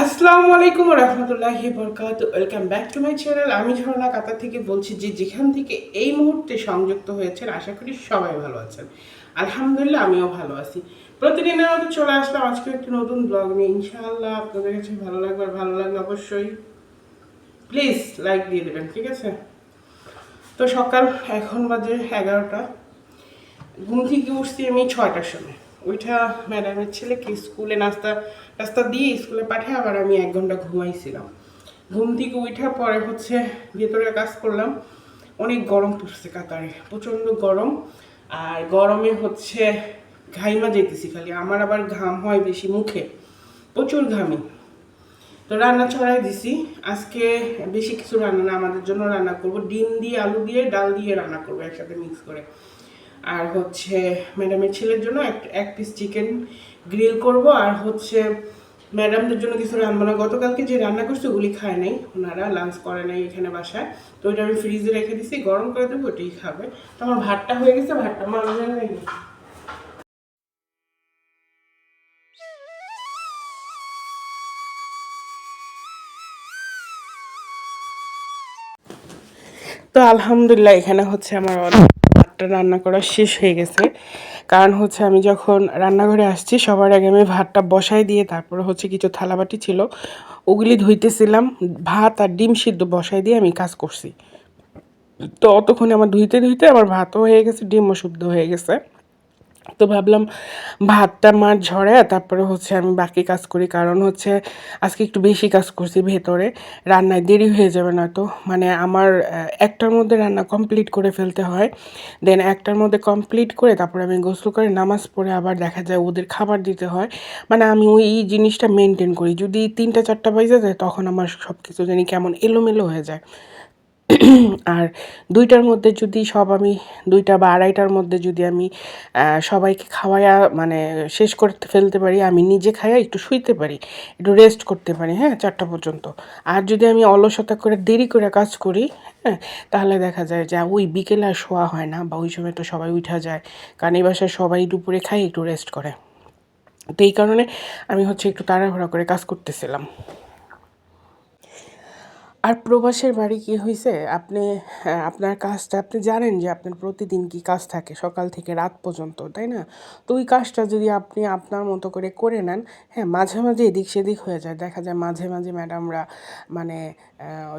আসসালামু আলাইকুম রহমতুল্লাহি বরকাত welcome back to my channel আমি ঝর্ণা কাতার থেকে বলছি যে যেখান থেকে এই মুহূর্তে সংযুক্ত হয়েছেন, আশা করি সবাই ভালো আছেন। আলহামদুলিল্লাহ, আমিও ভালো আছি। প্রতিদিনের মতো চলে আসলাম আজকে একটি নতুন ব্লগ নিয়ে। ইনশাআল্লাহ আপনাদের কাছে ভালো লাগবে, আর ভালো লাগলে অবশ্যই প্লিজ লাইক দিয়ে দেবেন, ঠিক আছে? তো সকাল এখন বাজে এগারোটা। ঘুম থেকে উঠছি আমি ছয়টার সময়। ওইটা ম্যাডামের ছেলেকে স্কুলে নাস্তা নাস্তা দিয়ে স্কুলে পাঠিয়ে আবার আমি এক ঘণ্টা ঘুমাইছিলাম। ঘুম থেকে উঠার পরে হচ্ছে ভেতরে কাজ করলাম। অনেক গরম পড়ছে কাতারে, প্রচণ্ড গরম। আর গরমে হচ্ছে ঘাইমা যেতেছি খালি, আমার আবার ঘাম হয় বেশি মুখে, প্রচুর ঘামি। তো রান্না ছড়াই দিছি। আজকে বেশি কিছু রান্না না, আমাদের জন্য রান্না করব। ডিম দিয়ে, আলু দিয়ে, ডাল দিয়ে রান্না করব একসাথে মিক্স করে। আর হচ্ছে ম্যাডামের ছেলের জন্য এক এক পিস চিকেন গ্রিল করব, আর হচ্ছে ম্যাডামদের জন্য কিছু রান্না না গতকালকে যে রান্না করছে ওগুলি খায় নাই, ওনারা লাঞ্চ করে নাই এখানে বাসায়। তো ওইটা আমি ফ্রিজে রেখে দিছি, গরম করে দেবো ওটাই খাবে। তো আমার ভাতটা হয়ে গেছে, ভাতটা মাঝে নেই তো আলহামদুলিল্লাহ, এখানে হচ্ছে আমার অনেক ভাতটা রান্না করা শেষ হয়ে গেছে। কারণ হচ্ছে আমি যখন রান্নাঘরে আসছি, সবার আগে আমি ভাতটা বসাই দিয়ে তারপর হচ্ছে কিছু থালাবাটি ছিল, ওগুলি ধুইতেছিলাম, ভাত আর ডিম সিদ্ধ বসাই দিয়ে আমি কাজ করছি। তো অতক্ষণে আমার ধুইতে ধুইতে আমার ভাতও হয়ে গেছে, ডিমও শুদ্ধ হয়ে গেছে। তো ভাবলাম ভাতটা মার ঝরে তারপরে হচ্ছে আমি বাকি কাজ করি। কারণ হচ্ছে আজকে একটু বেশি কাজ করছি ভেতরে, রান্নায় দেরি হয়ে যাবে না তো। মানে আমার একটার মধ্যে রান্না কমপ্লিট করে ফেলতে হয় দেন একটার মধ্যে কমপ্লিট করে তারপরে আমি গোসল করে নামাজ পড়ে আবার দেখা যায় ওদের খাবার দিতে হয়। মানে আমি ওই জিনিসটা মেনটেন করি। যদি তিনটা চারটা বাজে যায় তখন আমার সব কিছু জানি কেমন এলোমেলো হয়ে যায়। আর দুইটার মধ্যে যদি সব আমি দুইটা বা আড়াইটার মধ্যে যদি আমি সবাইকে খাওয়ায়া মানে শেষ করতে ফেলতে পারি, আমি নিজে খাইয়া একটু শুইতে পারি, একটু রেস্ট করতে পারি হ্যাঁ চারটা পর্যন্ত। আর যদি আমি অলসতা করে দেরি করে কাজ করি হ্যাঁ তাহলে দেখা যায় যে ওই বিকেলে আর শোয়া হয় না বা ওই সময় তো সবাই উঠা যায়। কারণ এই বাসায় সবাই দুপুরে খাই একটু রেস্ট করে। তো এই কারণে আমি হচ্ছে একটু তাড়াহুড়া করে কাজ করতেছিলাম। আর প্রবাসের বাড়ি কি হয়েছে আপনি হ্যাঁ, আপনার কাজটা আপনি জানেন যে আপনার প্রতিদিন কি কাজ থাকে সকাল থেকে রাত পর্যন্ত তাই না? তো ওই কাজটা যদি আপনি আপনার মতো করে করে নেন হ্যাঁ মাঝে মাঝে এদিক সেদিক হয়ে যায়। দেখা যায় মাঝে মাঝে ম্যাডামরা মানে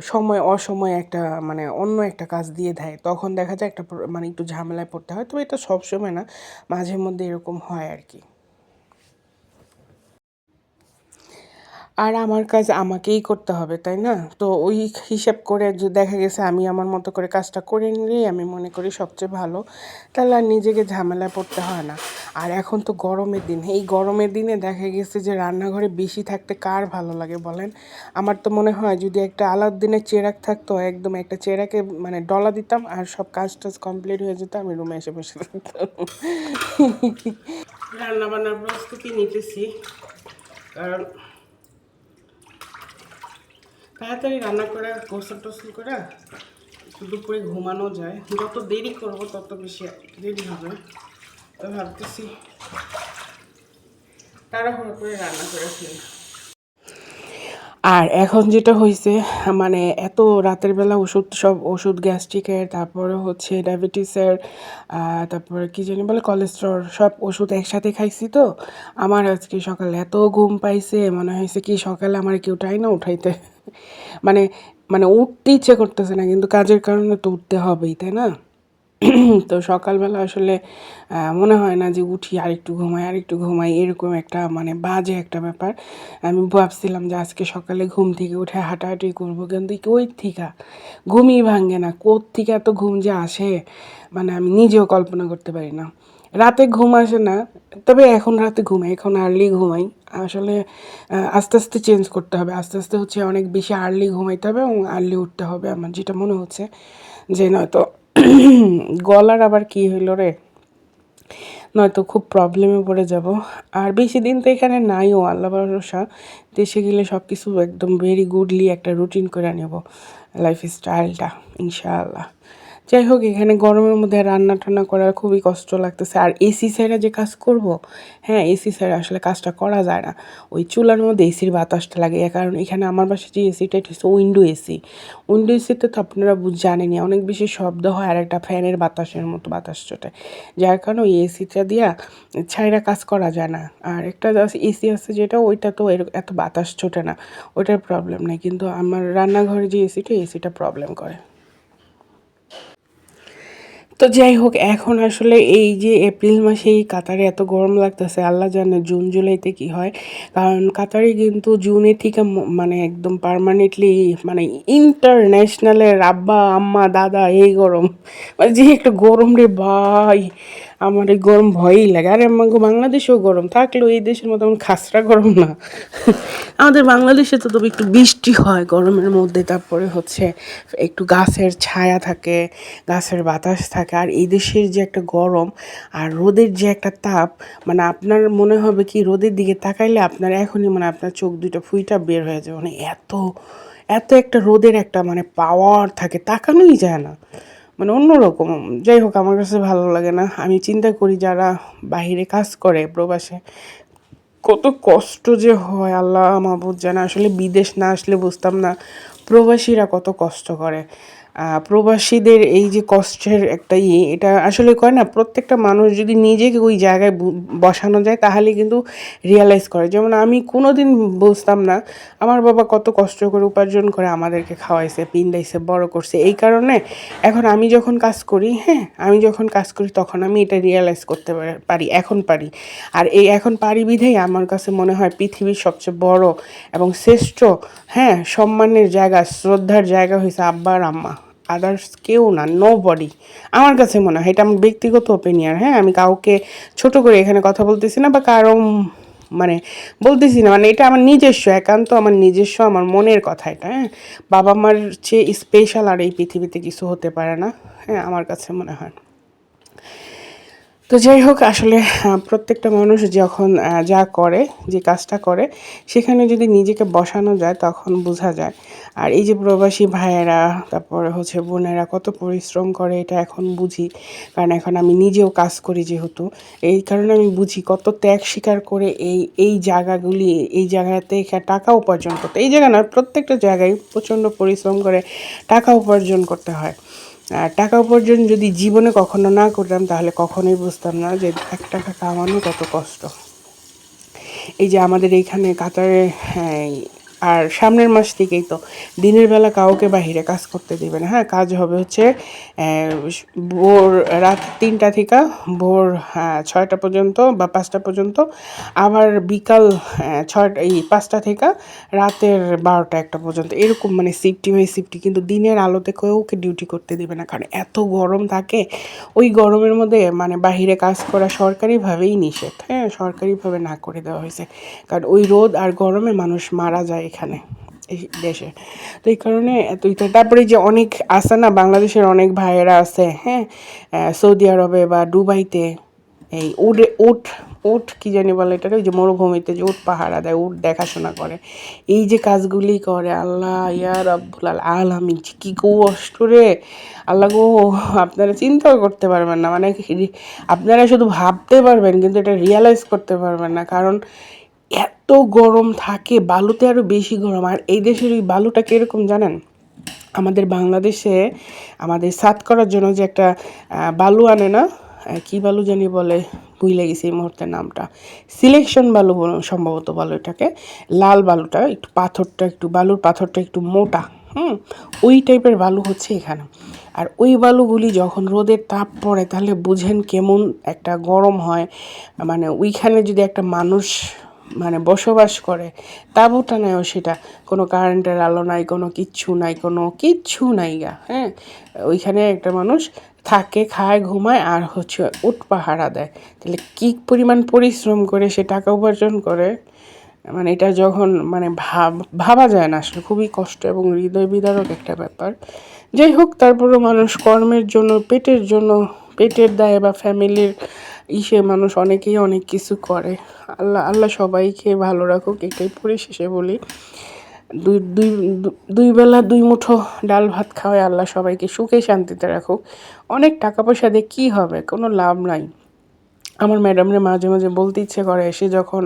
সময় অসময়ে একটা মানে অন্য একটা কাজ দিয়ে দেয়। তখন দেখা যায় একটা মানে একটু ঝামেলায় পড়তে হয়। তো এটা সবসময় না মাঝে মধ্যে এরকম হয় আর কি। আর আমার কাজ আমাকেই করতে হবে, তাই না? তো ওই হিসাব করে দেখা গেছে আমি আমার মতো করে কাজটা করে নিলেই আমি মনে করি সবচেয়ে ভালো। তাহলে আর নিজেকে ঝামেলায় পড়তে হয় না। আর এখন তো গরমের দিন। এই গরমের দিনে দেখা গেছে যে রান্নাঘরে বেশি থাকতে কার ভালো লাগে বলেন? আমার তো মনে হয় যদি একটা আলাদিনের চেরাক থাকতো, একদম একটা চেরাকে মানে ডলা দিতাম আর সব কাজ টাজ কমপ্লিট হয়ে যেত, আমি রুমে এসে বসে থাকতাম। রান্না বান্নার প্রস্তুতি নিতেছি। কারণ তাড়াতাড়ি রান্না করে, গোসল টোসল করে দুপুরে ঘুমানো যায়। যত দেরি করব, তত বেশি দেরি হবে। তো ভাবতেছি তাড়াহুড়ো করে রান্না করে ফেলি। আর এখন যেটা হয়েছে মানে এত রাতের বেলা ওষুধ, সব ওষুধ গ্যাস্ট্রিকের তারপরে হচ্ছে ডায়াবেটিসের তারপরে কি জানি বলে কোলেস্ট্রল সব ওষুধ একসাথে খাইছি তো। আমার আজকে সকালে এত ঘুম পাইছে, মনে হয়েছে কি সকালে আমার কেউ টাই না উঠাইতে। মানে মানে উঠতে ইচ্ছে করতেছে না, কিন্তু কাজের কারণে তো উঠতে হবেই, তাই না? তো সকালবেলা আসলে মনে হয় না যে উঠি আর একটু ঘুমাই আর একটু ঘুমাই, এরকম একটা মানে বাজে একটা ব্যাপার। আমি ভাবছিলাম যে আজকে সকালে ঘুম থেকে উঠে হাঁটাহাঁটি করব, কিন্তু ওই থিকা? ঘুমই ভাঙে না কোথ থেকে এত ঘুম যে আসে? মানে আমি নিজেও কল্পনা করতে পারি না। রাতে ঘুম আসে না, তবে এখন রাতে ঘুমাই, এখন আর্লি ঘুমাই। আসলে আস্তে আস্তে চেঞ্জ করতে হবে। আস্তে আস্তে হচ্ছে অনেক বেশি আর্লি ঘুমাইতে হবে এবং আর্লি উঠতে হবে আমার যেটা মনে হচ্ছে। যে নয়তো গলার আবার কি হইল রে? নয়তো খুব প্রবলেমে পড়ে যাব। আর বেশি দিন তো এখানে নাইও আল্লাহ ভরসা। দেশে গেলে সব কিছু একদম ভেরি গুডলি একটা রুটিন করে নেব লাইফ স্টাইলটা ইনশাআল্লাহ। যাই হোক এখানে গরমের মধ্যে রান্না টান্না করার খুবই কষ্ট লাগতেছে। আর এসি ছাড়া যে কাজ করব হ্যাঁ এসি ছাড়া আসলে কাজটা করা যায় না। ওই চুলার মধ্যে এসির বাতাসটা লাগে কারণ এখানে আমার বাসায় যে এসিটা এটা হচ্ছে উইন্ডো এসি উইন্ডো এসিতে তো আপনারা বুঝ, জানেনই, অনেক বেশি শব্দ হয় আর একটা ফ্যানের বাতাসের মতো বাতাস চটে। যার কারণে ওই এসিটা দিয়া ছাইরা কাজ করা যায় না। আর একটা এসি আছে যেটা, ওইটা তো এত বাতাস ছোটে না। ওইটার প্রবলেম নেই। কিন্তু আমার রান্নাঘরে যে এসিটা এসিটা প্রবলেম করে। তো যাই হোক, এখন আসলে এই যে এপ্রিল মাসে এই কাতারে এত গরম লাগতেছে, আল্লাহ জানে জুন, জুলাইতে কি হয়। কারণ কাতারে কিন্তু জুনে থেকে মানে একদম পারমানেন্টলি মানে ইন্টারন্যাশনালের আব্বা, আম্মা, দাদা, এই গরম। মানে যে একটা গরম রে ভাই। আমার এই গরম ভয়ই লাগে। আরে আমাকে বাংলাদেশেও গরম, থাকলেও এই দেশের মতো এমন খাসরা গরম না। আমাদের বাংলাদেশে তো তবে একটু বৃষ্টি হয় গরমের মধ্যে, তারপরে হচ্ছে একটু গাছের ছায়া থাকে, গাছের বাতাস থাকে, আর এই দেশের যে একটা গরম আর রোদের যে একটা তাপ মানে আপনার মনে হবে কি রোদের দিকে তাকাইলে আপনার এখনই মানে আপনার চোখ দুটো ফুইটা বের হয়ে যাবে মানে এত এত একটা রোদের একটা মানে পাওয়ার থাকে, তাকানোই যায় না। মানে অন্যরকম। যাই হোক, আমার কাছে ভালো লাগে না। আমি চিন্তা করি যারা বাহিরে কাজ করে প্রবাসে, কত কষ্ট যে হয়, আল্লাহ মাহবুদ জানা। আসলে বিদেশ না আসলে বুঝতাম না। প্রবাসীরা কত কষ্ট করে। প্রবাসীদের এই যে কষ্টের একটা ইয়ে এটা আসলে কয় না, প্রত্যেকটা মানুষ যদি নিজেকে ওই জায়গায় বসানো যায়, তাহলে কিন্তু রিয়ালাইজ করে। যেমন আমি কোনো দিন বুঝতাম না, আমার বাবা কত কষ্ট করে উপার্জন করে আমাদেরকে খাওয়াইছে, পিন্দাইছে, বড় করছে। এই কারণে এখন আমি যখন কাজ করি হ্যাঁ আমি যখন কাজ করি, তখন আমি এটা রিয়ালাইজ করতে পারি এখন পারি। আর এই এখন পারি বিধেই আমার কাছে মনে হয় পৃথিবীর সবচেয়ে বড় এবং শ্রেষ্ঠ হ্যাঁ সম্মানের জায়গা, শ্রদ্ধার জায়গা হয়েছে আব্বা আর আম্মা। আদার্স কেউ না নো বডি আমার কাছে মনে হয়, এটা আমার ব্যক্তিগত ওপিনিয়ন হ্যাঁ? আমি কাউকে ছোট করে এখানে কথা বলতেছি না বা কারও মানে বলতেছি না। মানে এটা আমার নিজস্ব, একান্ত আমার নিজস্ব, আমার মনের কথা এটা হ্যাঁ? বাবা মার চেয়ে স্পেশাল আর এই পৃথিবীতে কিছু হতে পারে না হ্যাঁ? আমার কাছে মনে হয়। তো যাই হোক, আসলে প্রত্যেকটা মানুষ যখন যা করে, যে কাজটা করে, সেখানে যদি নিজেকে বসানো যায়, তখন বোঝা যায়। আর এই যে প্রবাসী ভাইয়েরা, তারপরে হচ্ছে বোনেরা কত পরিশ্রম করে, এটা এখন বুঝি। কারণ এখন আমি নিজেও কাজ করি যেহেতু। এই কারণে আমি বুঝি কত ত্যাগ স্বীকার করে এই এই জায়গাগুলি, এই জায়গাতে টাকা উপার্জন করতে এই জায়গা না প্রত্যেকটা জায়গায় প্রচণ্ড পরিশ্রম করে টাকা উপার্জন করতে হয়। টাকা উপার্জন যদি জীবনে কখনো না করতাম তাহলে কখনোই বুঝতাম না যে এক টাকা কামানো কত কষ্ট। এই যে আমাদের এইখানে কাতারে হ্যাঁ, আর সামনের মাস থেকেই তো দিনের বেলা কাউকে বাহিরে কাজ করতে দিবে না। হ্যাঁ কাজ হবে হচ্ছে ভোর রাত তিনটা থেকে ভোর হ্যাঁ, ছয়টা পর্যন্ত বা পাঁচটা পর্যন্ত আবার বিকাল ছয়টা এই পাঁচটা থেকে রাতের বারোটা একটা পর্যন্ত। এরকম মানে সিফটি বাই সিফটি কিন্তু দিনের আলোতে কেউকে ডিউটি করতে দিবে না। কারণ এত গরম থাকে ওই গরমের মধ্যে মানে বাহিরে কাজ করা সরকারিভাবেই নিষেধ। হ্যাঁ সরকারিভাবে না করে দেওয়া হয়েছে। কারণ ওই রোদ আর গরমে মানুষ মারা যায়। এখানে দেশে। তো এই কারণে এত ইতে- তারপরে যে অনেক আছে না, বাংলাদেশের অনেক ভাইয়েরা আছে হ্যাঁ? সৌদি আরবে বা দুবাইতে এই উডে উট উট কি জানি বলে এটা ওই যে মরুভূমিতে যে উট পাহারা দেয়, উট দেখাশোনা করে। এই যে কাজগুলি করে, আল্লাহ, ইয়া রব্বুল আলামিন কি কষ্ট রে। আল্লাহ গো, আপনারা চিন্তাও করতে পারবেন না মানে আপনারা শুধু ভাবতে পারবেন, কিন্তু এটা রিয়ালাইজ করতে পারবেন না। কারণ এত গরম থাকে, বালুতে আরও বেশি গরম। আর এই দেশের ওই বালুটা কীরকম জানেন? আমাদের বাংলাদেশে, আমাদের সাত করার জন্য যে একটা বালু আনে না কি বালু জানি বলে, ভুলে গেছি এই মুহূর্তে নামটা। সিলেকশন বালু বলে, সম্ভবত বালু এটাকে লাল বালুটা, একটু পাথরটা, একটু বালুর পাথরটা একটু মোটা, হুম? ওই টাইপের বালু হচ্ছে এখানে। আর ওই বালুগুলি যখন রোদের তাপ পড়ে, তাহলে বুঝেন কেমন একটা গরম হয়। মানে ওইখানে যদি একটা মানুষ মানে বসবাস করে। তাঁবুটা নেও সেটা। কোনো কারেন্টের আলো নাই, কোনো কিচ্ছু নাই, কোনো কিচ্ছু নাই গা হ্যাঁ? ওইখানে একটা মানুষ থাকে, খায়, ঘুমায়, আর হচ্ছে উট পাহারা দেয়। তাহলে কী পরিমাণ পরিশ্রম করে সে টাকা উপার্জন করে? মানে এটা যখন মানে ভাব, ভাবা যায় না আসলে। খুবই কষ্ট এবং হৃদয় বিদারক একটা ব্যাপার। যাই হোক, তারপরেও মানুষ কর্মের জন্য, পেটের জন্য, পেটের দায়ে বা ফ্যামিলির ইসে মানুষ অনেকেই অনেক কিছু করে। আল্লাহ আল্লাহ সবাইকে ভালো রাখুক, এটাই পরিশেষে বলি। দুই দুই দুই বেলা দুই মুঠো ডাল ভাত খাওয়ায় আল্লাহ সবাইকে সুখে শান্তিতে রাখুক। অনেক টাকা পয়সা দিয়ে কী হবে? কোনো লাভ নাই। আমার ম্যাডামরে মাঝে মাঝে বলতে ইচ্ছে করে সে যখন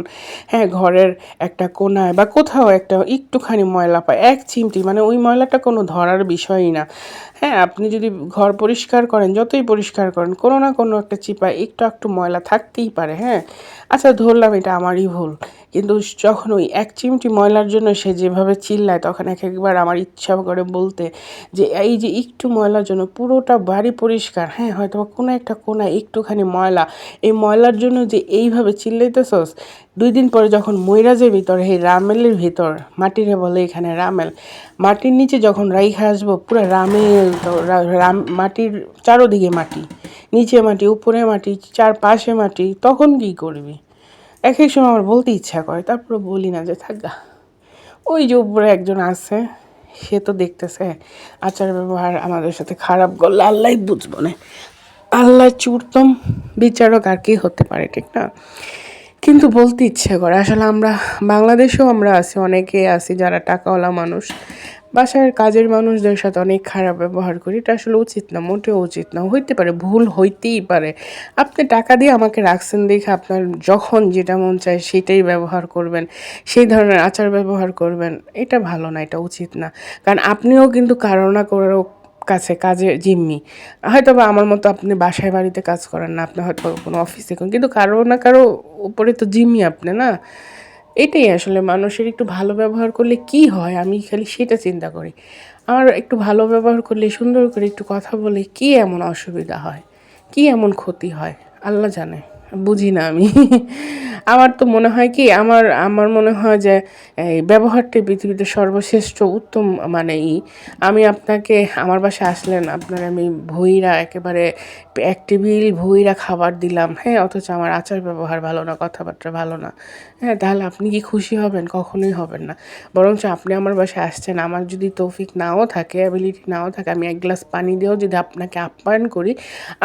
হ্যাঁ ঘরের একটা কোনায় বা কোথাও একটা একটুখানি ময়লা পায়, এক চিমটি মানে ওই ময়লাটা কোনো ধরার বিষয়ই না। হ্যাঁ আপনি যদি ঘর পরিষ্কার করেন, যতই পরিষ্কার করেন, কোনো না কোনো একটা চিপায় একটু একটু ময়লা থাকতেই পারে হ্যাঁ। আচ্ছা ধরলাম এটা আমারই ভুল, কিন্তু যখন ওই এক চিমটি ময়লার জন্য সে যেভাবে চিল্লায়, তখন এক একবার আমার ইচ্ছা করে বলতে যে, এই যে একটু ময়লার জন্য পুরোটা বাড়ি পরিষ্কার হ্যাঁ হয়তো কোনো একটা কোনায় একটুখানি ময়লা, এই ময়লার জন্য যে এইভাবে চিল্লাইতেছস, দুই দিন পরে যখন ময়রা যে ভিতর এই রামেলের ভিতর, মাটিরে বলে এখানে রামেল, মাটির নিচে যখন রাইখা আসব, পুরো রামেল রাম, মাটির চারোদিকে মাটি, নিচে মাটি, উপরে মাটি চার পাশে মাটি, তখন কি করবি? এক এক সময় আমার বলতে ইচ্ছা করে তারপরে বলি না যে থাকা। ওই যে উপরে একজন আছে, সে তো দেখতেছে আচার ব্যবহার আমাদের সাথে খারাপ করলে আল্লাহ বুঝব না। আল্লাহ চুরতম বিচারক আর কি হতে পারে, ঠিক না? কিন্তু বলতে ইচ্ছে করে, আসলে আমরা বাংলাদেশেও আমরা আছি, অনেকে আছি যারা টাকাওয়ালা মানুষ। বাসার কাজের মানুষদের সাথে অনেক খারাপ ব্যবহার করি, এটা আসলে উচিত না, মোটেও উচিত না, হইতে পারে, ভুল হইতেই পারে। আপনি টাকা দিয়ে আমাকে রাখছেন দেখে আপনার যখন যেটা মন চায় সেটাই ব্যবহার করবেন, সেই ধরনের আচার ব্যবহার করবেন, এটা ভালো না, এটা উচিত না। কারণ আপনিও কিন্তু কারও না কারও কাছে কাজে জিম্মি। হয়তো বা আমার মতো আপনি বাসায় বাড়িতে কাজ করেন না, আপনি হয়তো কোনো অফিসে করেন, কিন্তু কারও না কারও উপরে তো জিম্মি আপনি, না? এটাই আসলে মানুষের একটু ভালো ব্যবহার করলে কি হয়, আমি খালি সেটা চিন্তা করি। আমার একটু ভালো ব্যবহার করলে, সুন্দর করে একটু কথা বলে কি এমন অসুবিধা হয়, কি এমন ক্ষতি হয়, আল্লাহ জানে। বুঝি না আমি। আমার তো মনে হয় কি, আমার আমার মনে হয় যে, এই ব্যবহারটি পৃথিবীতে সর্বশ্রেষ্ঠ, উত্তম মানে ই আমি আপনাকে, আমার বাসায় আসলেন, আপনার আমি ভইরা, একেবারে এক টেবিল ভইরা খাবার দিলাম হ্যাঁ অথচ আমার আচার ব্যবহার ভালো না, কথাবার্তা ভালো না। হ্যাঁ তাহলে আপনি কি খুশি হবেন? কখনোই হবেন না। বরঞ্চ আপনি আমার বাসায় আসছেন, আমার যদি তৌফিক নাও থাকে অ্যাবিলিটি নাও থাকে, আমি এক গ্লাস পানি দিয়েও যদি আপনাকে আপ্যায়ন করি,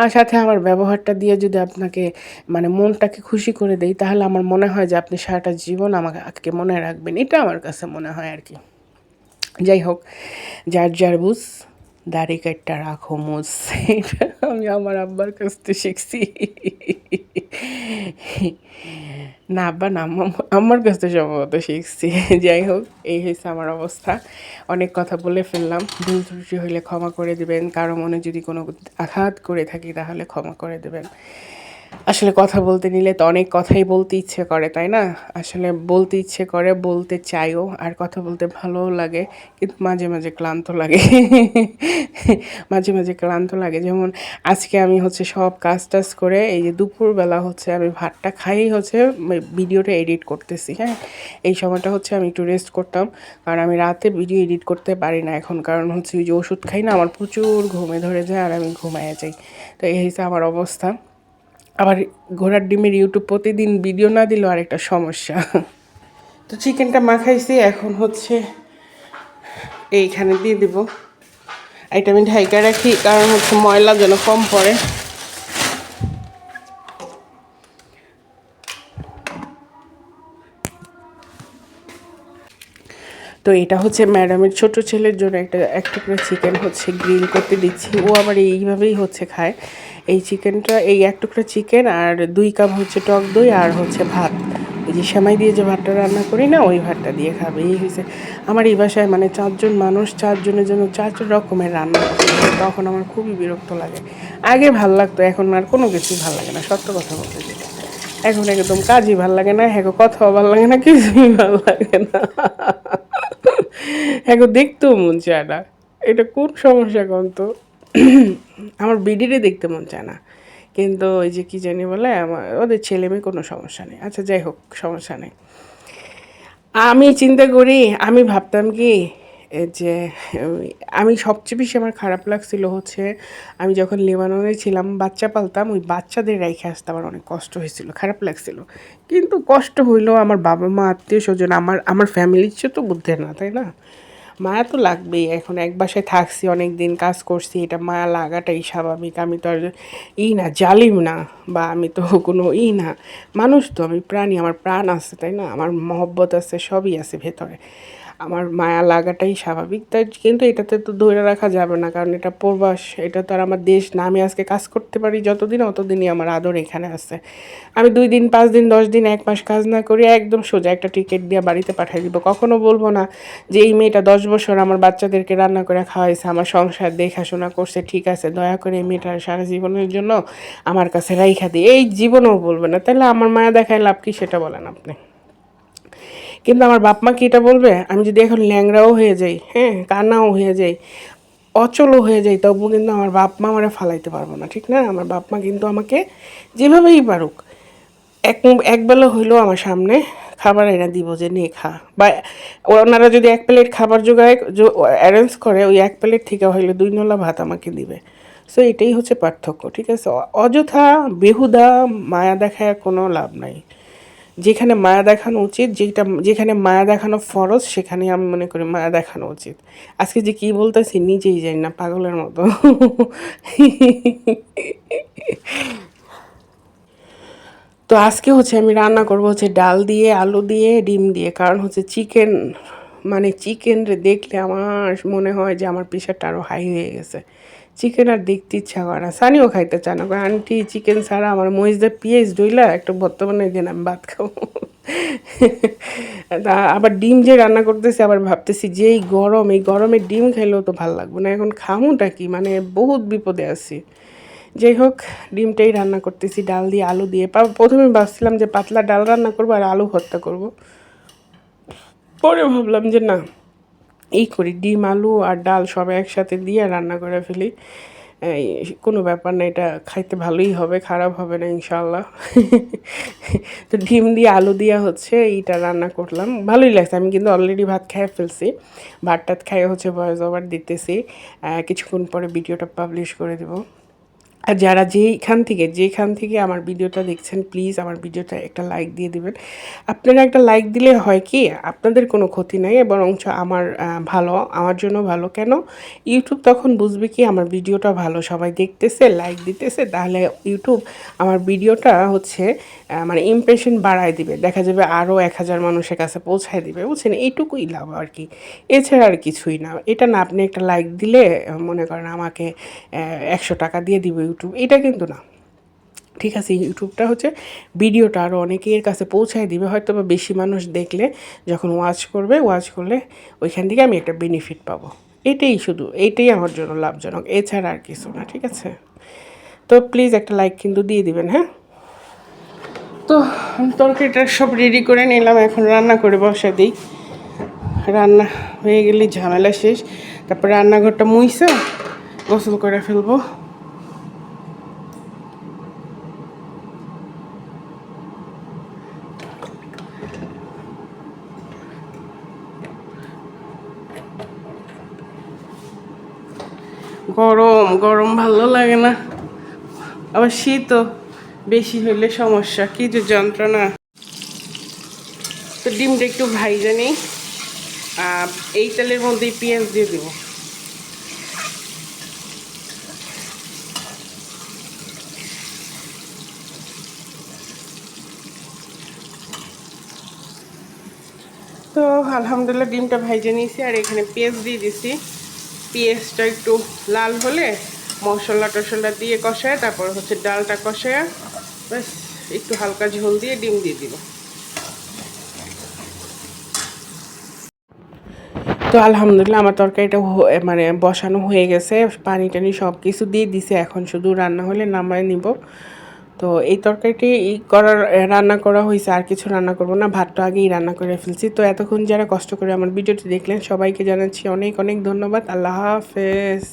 আর সাথে আমার ব্যবহারটা দিয়ে যদি আপনাকে মানে মনটাকে খুশি করে দেই, তাহলে আমার মনে হয় যে আপনি সারাটা জীবন আমাকে আজকে মনে রাখবেন। এটা আমার কাছে মনে হয় আর কি। যাই হোক, যার যার বুঝ, দাড়ি কাটটা রাখো মুজ। এটা আমি আমার আব্বার কাছ থেকে শিখছি। না, আব্বা না আমার কাছ থেকে সম্ভবত শিখছি। যাই হোক, এই হয়েছে আমার অবস্থা। অনেক কথা বলে ফেললাম। ভুল ত্রুটি হইলে ক্ষমা করে দেবেন। কারও মনে যদি কোনো আঘাত করে থাকি, তাহলে ক্ষমা করে দেবেন। আসলে কথা বলতে নিলে তো অনেক কথাই বলতে ইচ্ছে করে, তাই না? আসলে বলতে ইচ্ছে করে, বলতে চাইও, আর কথা বলতে ভালোও লাগে, কিন্তু মাঝে মাঝে ক্লান্ত লাগে। মাঝে মাঝে ক্লান্ত লাগে। যেমন আজকে আমি হচ্ছে সব কাজ টাজ করে এই যে দুপুরবেলা হচ্ছে আমি ভাতটা খাইয়েই হচ্ছে ভিডিওটা এডিট করতেছি হ্যাঁ? এই সময়টা হচ্ছে আমি একটু রেস্ট করতাম, কারণ আমি রাতে ভিডিও এডিট করতে পারি না এখন, কারণ হচ্ছে ওই যে ওষুধ খাই না, আমার প্রচুর ঘুমে ধরে যায় আর আমি ঘুমায় যাই। তো এই হচ্ছে আমার অবস্থা। আবার ঘোড়ার ডিমের ইউটিউব প্রতিদিন ভিডিও না দিলেও আরেকটা সমস্যা। তো চিকেনটা মাখাইছি, এখন হচ্ছে এইখানে দিয়ে দিব। এটা আমি ঢাইকা রাখি, কারণ হচ্ছে ময়লা যেন কম পড়ে। তো এটা হচ্ছে ম্যাডামের ছোট ছেলের জন্য একটা এক টুকরো চিকেন হচ্ছে গ্রিল করতে দিচ্ছি। ও আবার এইভাবেই হচ্ছে খায়। এই চিকেনটা, এই এক টুকরো চিকেন আর দুই কাপ হচ্ছে টক দই আর হচ্ছে ভাত। ওই যে সেমাই দিয়ে যে ভাতটা রান্না করি না, ওই ভাতটা দিয়ে খাবে। এই হয়েছে আমার এই বাসায় মানে চারজন মানুষ, চারজনের জন্য চার রকমের রান্না করতে তখন আমার খুবই বিরক্ত লাগে। আগে ভালো লাগতো, এখন আর কোনো কিছুই ভালো লাগে না, সত্য কথা বলতে যেটা এখন একদম কাজই ভালো লাগে না হ্যাঁ কথাও ভালো লাগে না, কিছুই ভালো লাগে না। হ্যাঁ দেখতেও মন চায় না। এটা কোন সমস্যা কোন তো আমার বিডিরে দেখতে মন চায় না। কিন্তু ওই যে কি জানি বলে, আমার, ওদের ছেলে মেয়ে কোনো সমস্যা নেই। আচ্ছা যাই হোক, সমস্যা নেই। আমি চিন্তা করি, আমি ভাবতাম কি যে, আমি সবচেয়ে বেশি আমার খারাপ লাগছিল হচ্ছে, আমি যখন লেবাননে ছিলাম, বাচ্চা পালতাম, ওই বাচ্চাদের রেখে আসতে আমার অনেক কষ্ট হয়েছিল, খারাপ লাগছিল। কিন্তু কষ্ট হইলেও আমার বাবা মা, আত্মীয় স্বজন, আমার আমার ফ্যামিলির চেয়ে তো বুদ্ধের না, তাই না? মায়া তো লাগবেই, এখন এক বাসায় থাকছি অনেক দিন কাজ করছি, এটা মায়া লাগাটাই স্বাভাবিক, আমি তো আর ই না, জালিম না, বা আমি তো কোনো ই না, মানুষ তো, আমি প্রাণী, আমার প্রাণ আছে, তাই না? আমার মহব্বত আছে, সবই আছে ভেতরে। আমার মায়া লাগাটাই স্বাভাবিক, তাই কিন্তু এটাতে তো ধরে রাখা যাবে না, কারণ এটা প্রবাস, এটা তো আর আমার দেশ না, আমি আজকে কাজ করতে পারি যতদিন, অতদিনই আমার আদর এখানে আছে। আমি দুই দিন, পাঁচ দিন, দশ দিন, এক মাস কাজ না করি একদম সোজা একটা টিকিট দিয়ে বাড়িতে পাঠিয়ে দিব। কখনো বলব না যে এই মেয়েটা দশ বছর আমার বাচ্চাদেরকে রান্না করে খাওয়াইছে, আমার সংসার দেখাশোনা করছে, ঠিক আছে, দয়া করে এই মেয়েটার সারা জীবনের জন্য আমার কাছে রাইখা দিই এই জীবনেও বলবে না, তাহলে আমার মায়া দেখায় লাভ কি সেটা বলেন আপনি? কিন্তু আমার বাপ মা কি এটা বলবে? আমি যদি এখন ল্যাংরাও হয়ে যাই হ্যাঁ কানাও হয়ে যাই, অচলও হয়ে যাই তবু কিন্তু আমার বাপ মা আমারে ফালাইতে পারব না, ঠিক না? আমার বাপ মা কিন্তু আমাকে যেভাবেই পারুক, এক একবেলা হইলেও আমার সামনে খাবার এনে দিব যে, নে, খা। বা ওনারা যদি এক প্লেট খাবার জোগায় অ্যারেঞ্জ করে, ওই এক প্লেট থেকে হইলে দুই নলা ভাত আমাকে দিবে। সো এটাই হচ্ছে পার্থক্য, ঠিক আছে? অযথা, বেহুদা, মায়া দেখায় কোনো লাভ নাই। যেখানে মায়া দেখানো উচিত, যেটা যেখানে মায়া দেখানো ফরজ সেখানে আমি মনে করি মায়া দেখানো উচিত। আজকে যে কি বলতেছি নিজেই যাই না, পাগলের মতো। তো আজকে হচ্ছে আমি রান্না করব হচ্ছে ডাল দিয়ে, আলু দিয়ে, ডিম দিয়ে। কারণ হচ্ছে চিকেন মানে চিকেন দেখলে আমার মনে হয় যে আমার প্রেশারটা আরও হাই হয়ে গেছে। চিকেন আর দেখতে ইচ্ছা করে না। সানিও খাইতে চায় না। আন্টি চিকেন ছাড়া আমার মহিষদের পিএইচ ডইলা একটু বর্তমানে দিন আমি ভাত খাব। তা আবার ডিম যে রান্না করতেছি, আবার ভাবতেছি যে এই গরম, এই গরমে ডিম খাইলেও তো ভালো লাগবে না। এখন খামুটা কি? মানে বহুত বিপদে আছি। যাই হোক, ডিমটাই রান্না করতেছি, ডাল দিয়ে আলু দিয়ে। প্রথমে ভাবছিলাম যে পাতলা ডাল রান্না করব আর আলু ভর্তা করব। পরে ভাবলাম যে না এই করি, ডিম, আলু আর ডাল সব একসাথে দিয়ে রান্না করে ফেলি। কোনো ব্যাপার না, এটা খাইতে ভালোই হবে, খারাপ হবে না ইনশাল্লাহ তো ডিম দিয়ে আলু দিয়া হচ্ছে, এইটা রান্না করলাম। ভালোই লাগছে, আমি কিন্তু অলরেডি ভাত খেয়ে ফেলছি। ভাত টাত খাইয়ে হচ্ছে ভয়েস ওভার দিতেছি। কিছুক্ষণ পরে ভিডিওটা পাবলিশ করে দেবো। আর যারা যেইখান থেকে যেখান থেকে আমার ভিডিওটা দেখছেন প্লিজ আমার ভিডিওটা একটা লাইক দিয়ে দিবেন। আপনারা একটা লাইক দিলে হয় কি, আপনাদের কোনো ক্ষতি নাই বরঞ্চ আমার ভালো, আমার জন্য ভালো। কেন? ইউটিউব তখন বুঝবে কি, আমার ভিডিওটা ভালো, সবাই দেখতেছে লাইক দিতেছে, তাহলে ইউটিউব আমার ভিডিওটা হচ্ছে মানে ইমপ্রেশন বাড়ায় দিবে। দেখা যাবে আরও এক হাজার মানুষের কাছে পৌঁছায় দিবে, বুঝছেন? এইটুকুই লাভ আর কি। এছাড়া আর কিছুই না। এটা না আপনি একটা লাইক দিলে, মনে করেন আমাকে একশো টাকা দিয়ে দিবে ইউটিউব এটা কিন্তু না। ঠিক আছে ইউটিউবটা হচ্ছে ভিডিওটা আরও অনেকের কাছে পৌঁছায় দিবে, হয়তো বা বেশি মানুষ দেখলে যখন ওয়াচ করবে ওয়াচ করলে ওইখান থেকে আমি একটা বেনিফিট পাবো। এটাই শুধু এইটাই আমার জন্য লাভজনক, এছাড়া আর কিছু না, ঠিক আছে? তো প্লিজ একটা লাইক কিন্তু দিয়ে দিবেন হ্যাঁ? তো তরকারিটা সব রেডি করে নিলাম, এখন রান্না করে বসা দিই। রান্না হয়ে গেলে ঝামেলা শেষ, তারপর রান্নাঘরটা মুইছে গোসল করে ফেলব। গরম গরম ভালো লাগে না। আবার শীতও বেশি হইলে সমস্যা, কি যে যন্ত্রণা। তো ডিমটা একটু ভাই জানি এই তেলের মধ্যে পেঁয়াজ দিয়ে দেবো। তো আলহামদুলিল্লাহ ডিমটা ভাইজে নিয়েছি আর এখানে পেঁয়াজ দিয়ে দিছি। পেঁয়াজটা একটু লাল হলে মশলা টশলা দিয়ে কষায়, তারপর হচ্ছে ডালটা কষায়, ব্যাস, একটু হালকা ঝোল দিয়ে ডিম দিয়ে দিব। তো আলহামদুলিল্লাহ আমার তরকারিটা মানে বসানো হয়ে গেছে পানি টানি সব কিছু দিয়ে দিছে, এখন শুধু রান্না হলে নামায় নিব। তো এই তরকারিটি করার রান্না করা হয়েছে আর কিছু রান্না করব না। ভাতটা আগেই রান্না করে ফেলছি। তো এতক্ষণ যারা কষ্ট করে আমার ভিডিওটি দেখলেন, সবাইকে জানাচ্ছি অনেক অনেক ধন্যবাদ। আল্লাহ হাফেজ।